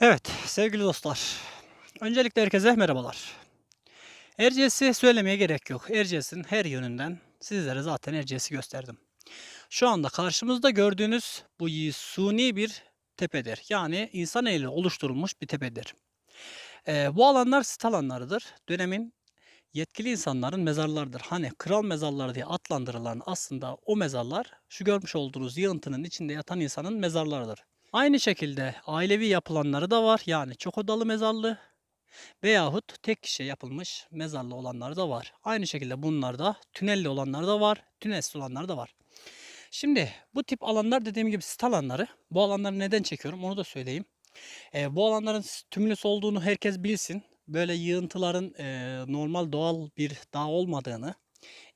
Evet sevgili dostlar. Öncelikle herkese merhabalar. Erciyes'i söylemeye gerek yok. Erciyes'in her yönünden sizlere zaten Erciyes'i gösterdim. Şu anda karşımızda gördüğünüz bu suni bir tepedir. Yani insan eliyle oluşturulmuş bir tepedir. Ee, bu alanlar sit alanlarıdır. Dönemin yetkili insanların mezarlarıdır. Hani kral mezarları diye adlandırılan aslında o mezarlar şu görmüş olduğunuz yığıntının içinde yatan insanın mezarlarıdır. Aynı şekilde ailevi yapılanları da var. Yani çok odalı mezarlı veyahut tek kişiye yapılmış mezarlı olanları da var. Aynı şekilde bunlarda tünelli olanlar da var, tünelsiz olanlar da var. Şimdi bu tip alanlar dediğim gibi sit alanları. Bu alanları neden çekiyorum onu da söyleyeyim. Ee, bu alanların tümülüs olduğunu herkes bilsin. Böyle yığıntıların e, normal doğal bir dağ olmadığını,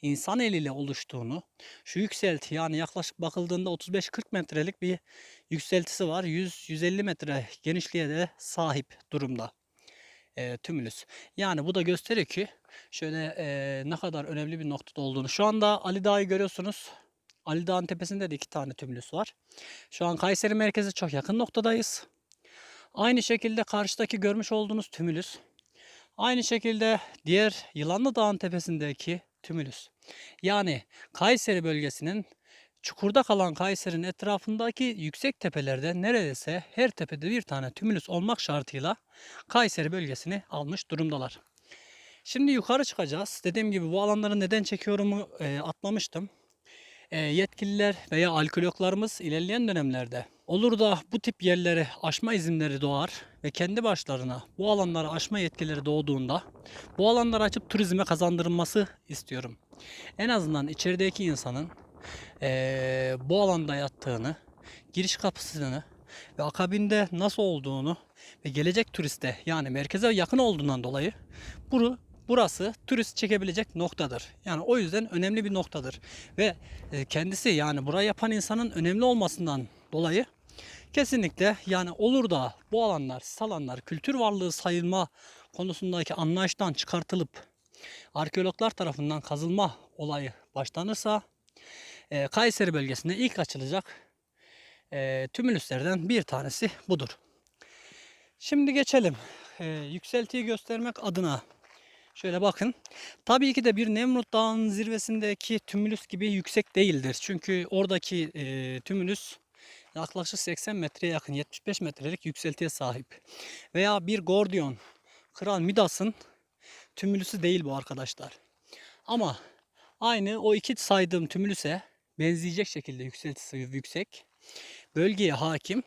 insan eliyle oluştuğunu, şu yükselti yani yaklaşık bakıldığında 35-40 metrelik bir yükseltisi var. 100-150 metre genişliğe de sahip durumda e, tümülüs. Yani bu da gösteriyor ki şöyle e, ne kadar önemli bir noktada olduğunu. Şu anda Ali Dağ'ı görüyorsunuz. Ali Dağ'ın tepesinde de iki tane tümülüs var. Şu an Kayseri merkeze çok yakın noktadayız. Aynı şekilde karşıdaki görmüş olduğunuz tümülüs. Aynı şekilde diğer Yılanlı Dağ'ın tepesindeki tümülüs. Yani Kayseri bölgesinin çukurda kalan Kayseri'nin etrafındaki yüksek tepelerde neredeyse her tepede bir tane tümülüs olmak şartıyla Kayseri bölgesini almış durumdalar. Şimdi yukarı çıkacağız. Dediğim gibi bu alanları neden çekiyorumu e, atlamıştım. E, yetkililer veya alkologlarımız ilerleyen dönemlerde olur da bu tip yerlere aşma izinleri doğar ve kendi başlarına bu alanları aşma yetkileri doğduğunda bu alanları açıp turizme kazandırılması istiyorum. En azından içerideki insanın eee, bu alanda yattığını, giriş kapısını ve akabinde nasıl olduğunu ve gelecek turiste yani merkeze yakın olduğundan dolayı bunu burası turist çekebilecek noktadır. Yani o yüzden önemli bir noktadır. Ve kendisi yani burayı yapan insanın önemli olmasından dolayı kesinlikle yani olur da bu alanlar, sis alanlar kültür varlığı sayılma konusundaki anlayıştan çıkartılıp arkeologlar tarafından kazılma olayı başlanırsa e, Kayseri bölgesinde ilk açılacak e, tümülüslerden bir tanesi budur. Şimdi geçelim. E, yükseltiyi göstermek adına şöyle bakın. Tabii ki de bir Nemrut Dağı'nın zirvesindeki tümülüs gibi yüksek değildir. Çünkü oradaki e, tümülüs yaklaşık 80 metreye yakın 75 metrelik yükseltiye sahip. Veya bir Gordion Kral Midas'ın tümülüsü değil bu arkadaşlar. Ama aynı o iki saydığım tümülüse benzeyecek şekilde yükseltisi yüksek, bölgeye hakim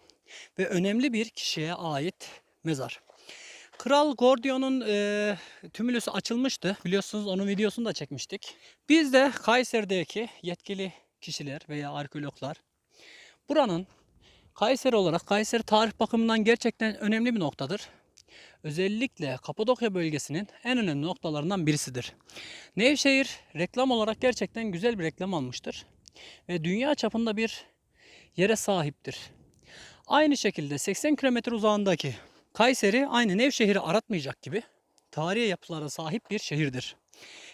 ve önemli bir kişiye ait mezar. Kral Gordion'un e, tümülüsü açılmıştı. Biliyorsunuz onun videosunu da çekmiştik. Biz de Kayseri'deki yetkili kişiler veya arkeologlar buranın Kayseri olarak Kayseri tarih bakımından gerçekten önemli bir noktadır. Özellikle Kapadokya bölgesinin en önemli noktalarından birisidir. Nevşehir reklam olarak gerçekten güzel bir reklam almıştır. Ve dünya çapında bir yere sahiptir. Aynı şekilde 80 kilometre uzağındaki Kayseri aynı Nevşehir'i aratmayacak gibi tarihi yapılara sahip bir şehirdir.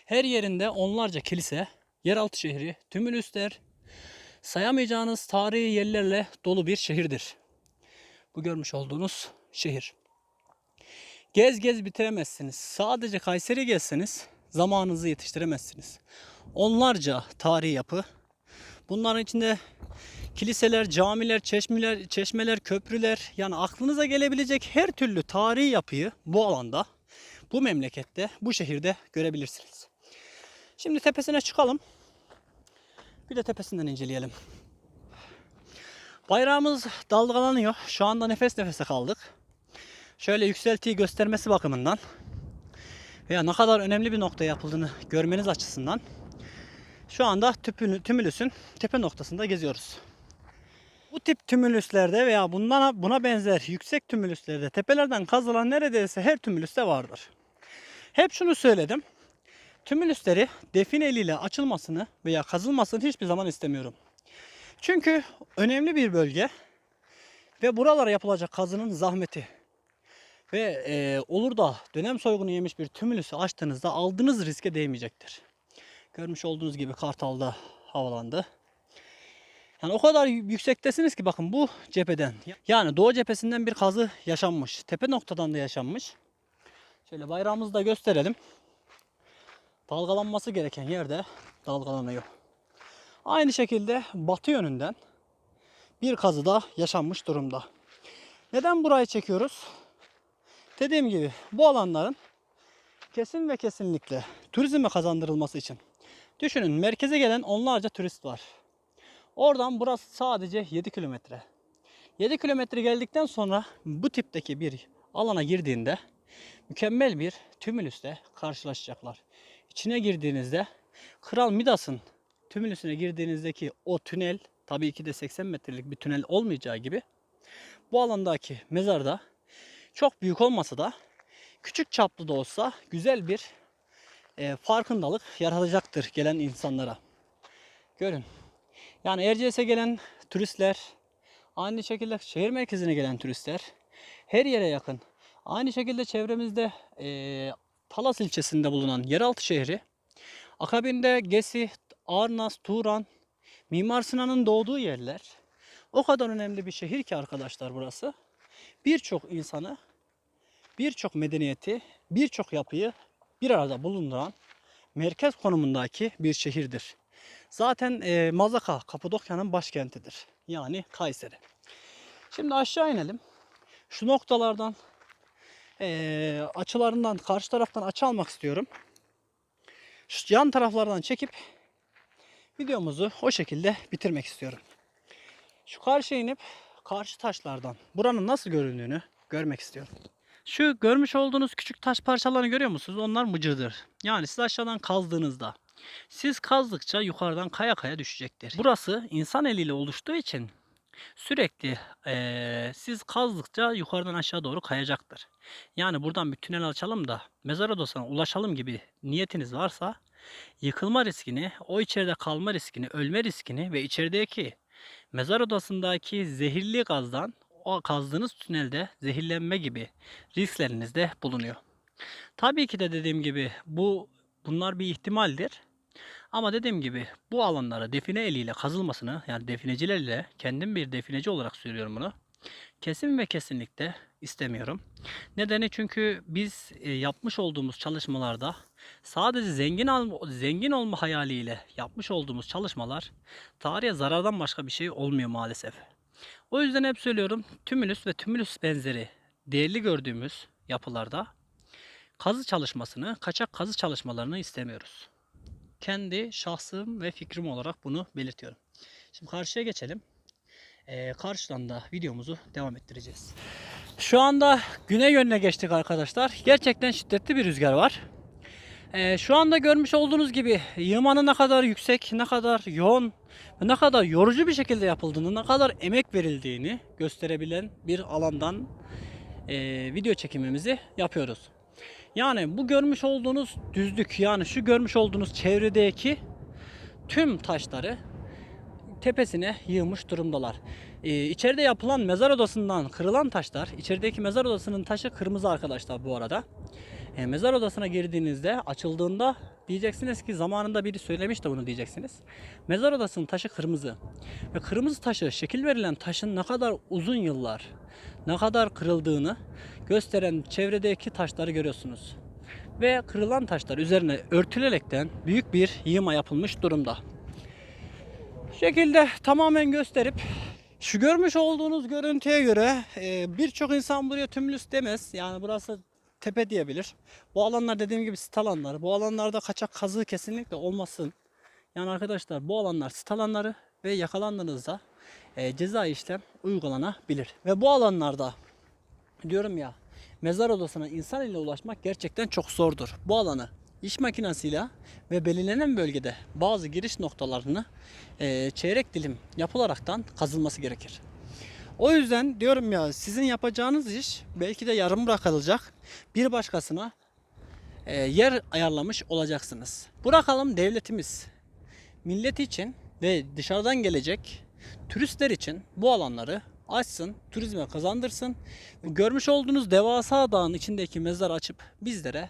Her yerinde onlarca kilise, yeraltı şehri, tümülüsler, sayamayacağınız tarihi yerlerle dolu bir şehirdir. Bu görmüş olduğunuz şehir. Gez gez bitiremezsiniz. Sadece Kayseri gezseniz zamanınızı yetiştiremezsiniz. Onlarca tarihi yapı. Bunların içinde kiliseler, camiler, çeşmeler, çeşmeler, köprüler yani aklınıza gelebilecek her türlü tarihi yapıyı bu alanda, bu memlekette, bu şehirde görebilirsiniz. Şimdi tepesine çıkalım. Bir de tepesinden inceleyelim. Bayrağımız dalgalanıyor. Şu anda nefes nefese kaldık. Şöyle yükseltiyi göstermesi bakımından veya ne kadar önemli bir nokta yapıldığını görmeniz açısından şu anda tümülüsün tepe noktasında geziyoruz. Bu tip tümülüslerde veya bundan buna benzer yüksek tümülüslerde tepelerden kazılan neredeyse her tümülüste vardır. Hep şunu söyledim. Tümülüsleri define eliyle açılmasını veya kazılmasını hiçbir zaman istemiyorum. Çünkü önemli bir bölge ve buralara yapılacak kazının zahmeti ve e, olur da dönem soygunu yemiş bir tümülüsü açtığınızda aldığınız riske değmeyecektir. Görmüş olduğunuz gibi Kartal'da havalandı. Yani o kadar yüksektesiniz ki bakın bu cepheden. Yani doğu cephesinden bir kazı yaşanmış. Tepe noktadan da yaşanmış. Şöyle bayrağımızı da gösterelim. Dalgalanması gereken yerde dalgalanıyor. Aynı şekilde batı yönünden bir kazı da yaşanmış durumda. Neden burayı çekiyoruz? Dediğim gibi bu alanların kesin ve kesinlikle turizme kazandırılması için. Düşünün merkeze gelen onlarca turist var. Oradan burası sadece 7 kilometre. 7 kilometre geldikten sonra bu tipteki bir alana girdiğinde mükemmel bir tümülüsle karşılaşacaklar. İçine girdiğinizde Kral Midas'ın tümülüsüne girdiğinizdeki o tünel tabii ki de 80 metrelik bir tünel olmayacağı gibi bu alandaki mezarda çok büyük olmasa da küçük çaplı da olsa güzel bir e, farkındalık yaratacaktır gelen insanlara. Görün. Yani Erciyes'e gelen turistler, aynı şekilde şehir merkezine gelen turistler, her yere yakın. Aynı şekilde çevremizde e, Talas ilçesinde bulunan yeraltı şehri, akabinde Gesi, Arnas, Turan, Mimar Sinan'ın doğduğu yerler. O kadar önemli bir şehir ki arkadaşlar burası. Birçok insanı, birçok medeniyeti, birçok yapıyı bir arada bulunduran merkez konumundaki bir şehirdir. Zaten e, Mazaka, Kapadokya'nın başkentidir. Yani Kayseri. Şimdi aşağı inelim. Şu noktalardan e, açılarından karşı taraftan açı almak istiyorum. Şu yan taraflardan çekip videomuzu o şekilde bitirmek istiyorum. Şu karşıya inip karşı taşlardan buranın nasıl göründüğünü görmek istiyorum. Şu görmüş olduğunuz küçük taş parçalarını görüyor musunuz? Onlar mıcırdır. Yani siz aşağıdan kazdığınızda siz kazdıkça yukarıdan kaya kaya düşecektir. Burası insan eliyle oluştuğu için sürekli eee, siz kazdıkça yukarıdan aşağı doğru kayacaktır. Yani buradan bir tünel açalım da mezar odasına ulaşalım gibi niyetiniz varsa yıkılma riskini, o içeride kalma riskini, ölme riskini ve içerideki mezar odasındaki zehirli gazdan o kazdığınız tünelde zehirlenme gibi riskleriniz de bulunuyor. Tabii ki de dediğim gibi bu bunlar bir ihtimaldir. Ama dediğim gibi bu alanlara define eliyle kazılmasını yani definecilerle kendim bir defineci olarak söylüyorum bunu. Kesin ve kesinlikle istemiyorum. Nedeni çünkü biz e, yapmış olduğumuz çalışmalarda sadece zengin zengin olma hayaliyle yapmış olduğumuz çalışmalar tarihe zarardan başka bir şey olmuyor maalesef. O yüzden hep söylüyorum tümülüs ve tümülüs benzeri değerli gördüğümüz yapılarda kazı çalışmasını, kaçak kazı çalışmalarını istemiyoruz. Kendi şahsım ve fikrim olarak bunu belirtiyorum. Şimdi karşıya geçelim. Ee, karşıdan da videomuzu devam ettireceğiz. Şu anda güney yönüne geçtik arkadaşlar. Gerçekten şiddetli bir rüzgar var. Ee, şu anda görmüş olduğunuz gibi yığmanın ne kadar yüksek, ne kadar yoğun ne kadar yorucu bir şekilde yapıldığını, ne kadar emek verildiğini gösterebilen bir alandan e, video çekimimizi yapıyoruz. Yani bu görmüş olduğunuz düzlük yani şu görmüş olduğunuz çevredeki tüm taşları tepesine yığmış durumdalar. Ee, içeride yapılan mezar odasından kırılan taşlar, içerideki mezar odasının taşı kırmızı arkadaşlar bu arada. Ee, mezar odasına girdiğinizde açıldığında diyeceksiniz ki zamanında biri söylemiş de bunu diyeceksiniz. Mezar odasının taşı kırmızı. Ve kırmızı taşı şekil verilen taşın ne kadar uzun yıllar ne kadar kırıldığını gösteren çevredeki taşları görüyorsunuz. Ve kırılan taşlar üzerine örtülerekten büyük bir yığma yapılmış durumda. Şekilde tamamen gösterip şu görmüş olduğunuz görüntüye göre e, birçok insan buraya tümlüs demez. Yani burası tepe diyebilir. Bu alanlar dediğim gibi sit alanları. Bu alanlarda kaçak kazı kesinlikle olmasın. Yani arkadaşlar bu alanlar sit alanları ve yakalandığınızda e, ceza işlem uygulanabilir. Ve bu alanlarda diyorum ya mezar odasına insan ile ulaşmak gerçekten çok zordur. Bu alanı iş makinesiyle ve belirlenen bölgede bazı giriş noktalarını e, çeyrek dilim yapılaraktan kazılması gerekir. O yüzden diyorum ya sizin yapacağınız iş belki de yarım bırakılacak bir başkasına e, yer ayarlamış olacaksınız. Bırakalım devletimiz millet için ve dışarıdan gelecek turistler için bu alanları açsın, turizme kazandırsın. Görmüş olduğunuz devasa dağın içindeki mezar açıp bizlere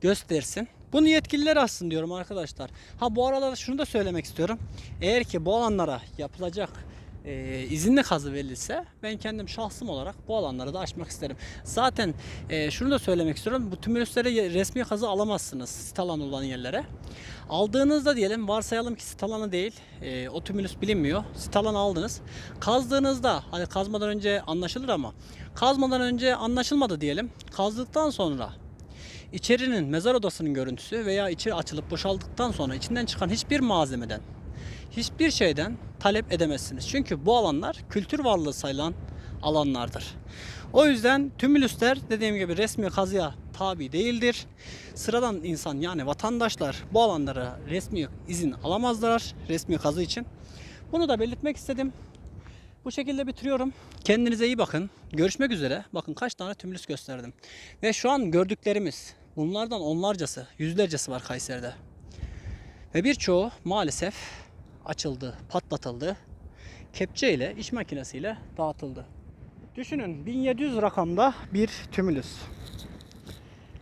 göstersin Bunu yetkililer alsın diyorum arkadaşlar. Ha bu arada şunu da söylemek istiyorum. Eğer ki bu alanlara yapılacak e, izinli kazı verilirse ben kendim şahsım olarak bu alanları da açmak isterim. Zaten e, şunu da söylemek istiyorum. Bu tümülüslere resmi kazı alamazsınız sit alanı olan yerlere. Aldığınızda diyelim varsayalım ki sit alanı değil. e, o tümülüs bilinmiyor. Sit alanı aldınız. Kazdığınızda hani kazmadan önce anlaşılır ama kazmadan önce anlaşılmadı diyelim. Kazdıktan sonra İçerinin mezar odasının görüntüsü veya içi açılıp boşaldıktan sonra içinden çıkan hiçbir malzemeden, hiçbir şeyden talep edemezsiniz. Çünkü bu alanlar kültür varlığı sayılan alanlardır. O yüzden tümülüsler dediğim gibi resmi kazıya tabi değildir. Sıradan insan yani vatandaşlar bu alanlara resmi izin alamazlar resmi kazı için. Bunu da belirtmek istedim. Bu şekilde bitiriyorum. Kendinize iyi bakın. Görüşmek üzere. Bakın kaç tane tümülüs gösterdim. Ve şu an gördüklerimiz bunlardan onlarcası, yüzlercesi var Kayseri'de. Ve birçoğu maalesef açıldı, patlatıldı. Kepçe ile, iş makinesiyle dağıtıldı. Düşünün 1700 rakamda bir tümülüs.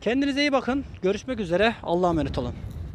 Kendinize iyi bakın. Görüşmek üzere. Allah'a emanet olun.